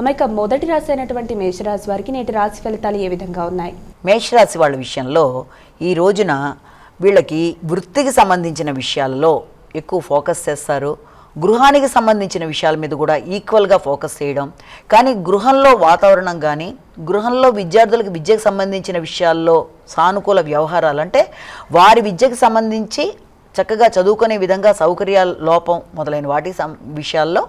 అమ్మాయిక మొదటి రాశి అయినటువంటి మేషరాశి వారికి నేటి రాశి ఫలితాలు ఏ విధంగా ఉన్నాయి? మేషరాశి వాళ్ళ విషయంలో ఈ రోజున వీళ్ళకి వృత్తికి సంబంధించిన విషయాలలో ఎక్కువ ఫోకస్ చేస్తారు. గృహానికి సంబంధించిన విషయాల మీద కూడా ఈక్వల్గా ఫోకస్ చేయడం. కానీ గృహంలో వాతావరణం కానీ గృహంలో విద్యార్థులకు విద్యకు సంబంధించిన విషయాల్లో సానుకూల వ్యవహారాలు అంటే వారి విద్యకు సంబంధించి చక్కగా చదువుకునే విధంగా సౌకర్యాల లోపం మొదలైన వాటి విషయాల్లో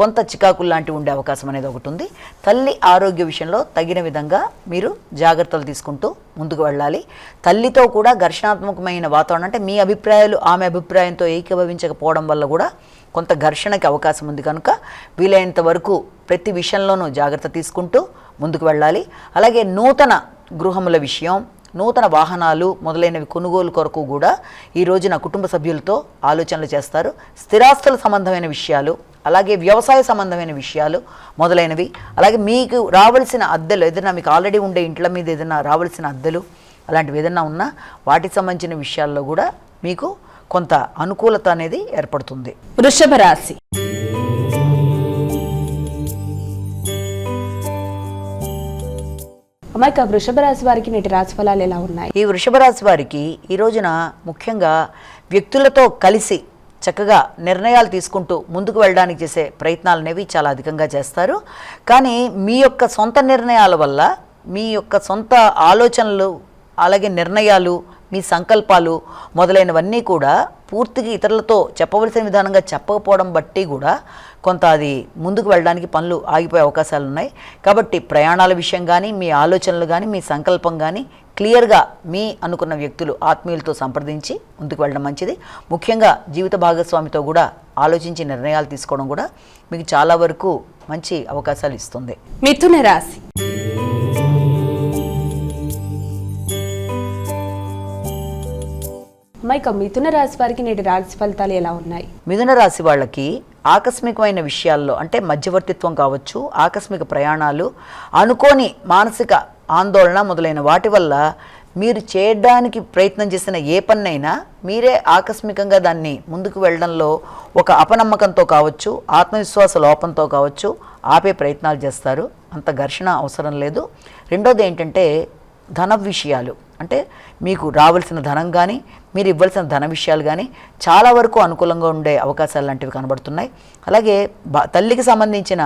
కొంత చికాకులు లాంటివి ఉండే అవకాశం అనేది ఒకటి ఉంది. తల్లి ఆరోగ్య విషయంలో తగిన విధంగా మీరు జాగ్రత్తలు తీసుకుంటూ ముందుకు వెళ్ళాలి. తల్లితో కూడా ఘర్షణాత్మకమైన వాతావరణం అంటే మీ అభిప్రాయాలు ఆమె అభిప్రాయంతో ఏకీభవించకపోవడం వల్ల కూడా కొంత ఘర్షణకి అవకాశం ఉంది కనుక వీలైనంత వరకు ప్రతి విషయంలోనూ జాగ్రత్త తీసుకుంటూ ముందుకు వెళ్ళాలి. అలాగే నూతన గృహముల విషయం నూతన వాహనాలు మొదలైనవి కొనుగోలు కొరకు కూడా ఈ రోజున కుటుంబ సభ్యులతో ఆలోచనలు చేస్తారు. స్థిరాస్తుల సంబంధమైన విషయాలు అలాగే వ్యవసాయ సంబంధమైన విషయాలు మొదలైనవి. అలాగే మీకు రావాల్సిన అద్దెలు ఏదైనా మీకు ఆల్రెడీ ఉండే ఇంట్ల మీద ఏదైనా రావాల్సిన అద్దెలు అలాంటివి ఏదైనా ఉన్నా వాటికి సంబంధించిన విషయాల్లో కూడా మీకు కొంత అనుకూలత అనేది ఏర్పడుతుంది. వృషభ రాశి. అమాయక వృషభ రాశి వారికి నేటి రాశి ఫలాలు ఎలా ఉన్నాయి? ఈ వృషభ రాశి వారికి ఈ రోజున ముఖ్యంగా వ్యక్తులతో కలిసి చక్కగా నిర్ణయాలు తీసుకుంటూ ముందుకు వెళ్ళడానికి చేసే ప్రయత్నాలు అనేవి చాలా అధికంగా చేస్తారు. కానీ మీ యొక్క సొంత నిర్ణయాల వల్ల మీ యొక్క సొంత ఆలోచనలు అలాగే నిర్ణయాలు మీ సంకల్పాలు మొదలైనవన్నీ కూడా పూర్తిగా ఇతరులతో చెప్పవలసిన విధానంగా చెప్పకపోవడం బట్టి కూడా కొంత అది ముందుకు వెళ్ళడానికి పనులు ఆగిపోయే అవకాశాలు ఉన్నాయి. కాబట్టి ప్రయాణాల విషయం కానీ మీ ఆలోచనలు కానీ మీ సంకల్పం కానీ క్లియర్గా మీ అనుకున్న వ్యక్తులు ఆత్మీయులతో సంప్రదించి ముందుకు వెళ్ళడం మంచిది. ముఖ్యంగా జీవిత భాగస్వామితో కూడా ఆలోచించి నిర్ణయాలు తీసుకోవడం కూడా మీకు చాలా వరకు మంచి అవకాశాలు ఇస్తుంది. మిథున రాశి. ఇక మిథున రాశి వారికి నేటి రాశి ఫలితాలు ఎలా ఉన్నాయి? మిథున రాశి వాళ్ళకి ఆకస్మికమైన విషయాల్లో అంటే మధ్యవర్తిత్వం కావచ్చు ఆకస్మిక ప్రయాణాలు అనుకోని మానసిక ఆందోళన మొదలైన వాటి వల్ల మీరు చేయడానికి ప్రయత్నం చేసిన ఏ పన్నైనా మీరే ఆకస్మికంగా దాన్ని ముందుకు వెళ్ళడంలో ఒక అపనమ్మకంతో కావచ్చు ఆత్మవిశ్వాస లోపంతో కావచ్చు ఆపే ప్రయత్నాలు చేస్తారు. అంత ఘర్షణ అవసరం లేదు. రెండోది ఏంటంటే ధన విషయాలు. అంటే మీకు రావాల్సిన ధనం కానీ మీరు ఇవ్వాల్సిన ధన విషయాలు కానీ చాలా వరకు అనుకూలంగా ఉండే అవకాశాలు లాంటివి కనబడుతున్నాయి. అలాగే తల్లికి సంబంధించిన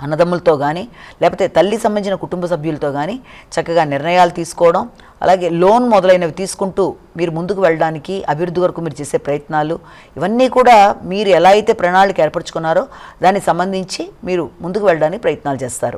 అన్నదమ్ములతో కానీ లేకపోతే తల్లికి సంబంధించిన కుటుంబ సభ్యులతో కానీ చక్కగా నిర్ణయాలు తీసుకోవడం అలాగే లోన్ మొదలైనవి తీసుకుంటూ మీరు ముందుకు వెళ్ళడానికి అభివృద్ధి వరకు మీరు చేసే ప్రయత్నాలు ఇవన్నీ కూడా మీరు ఎలా అయితే ప్రణాళిక ఏర్పరచుకున్నారో దానికి సంబంధించి మీరు ముందుకు వెళ్ళడానికి ప్రయత్నాలు చేస్తారు.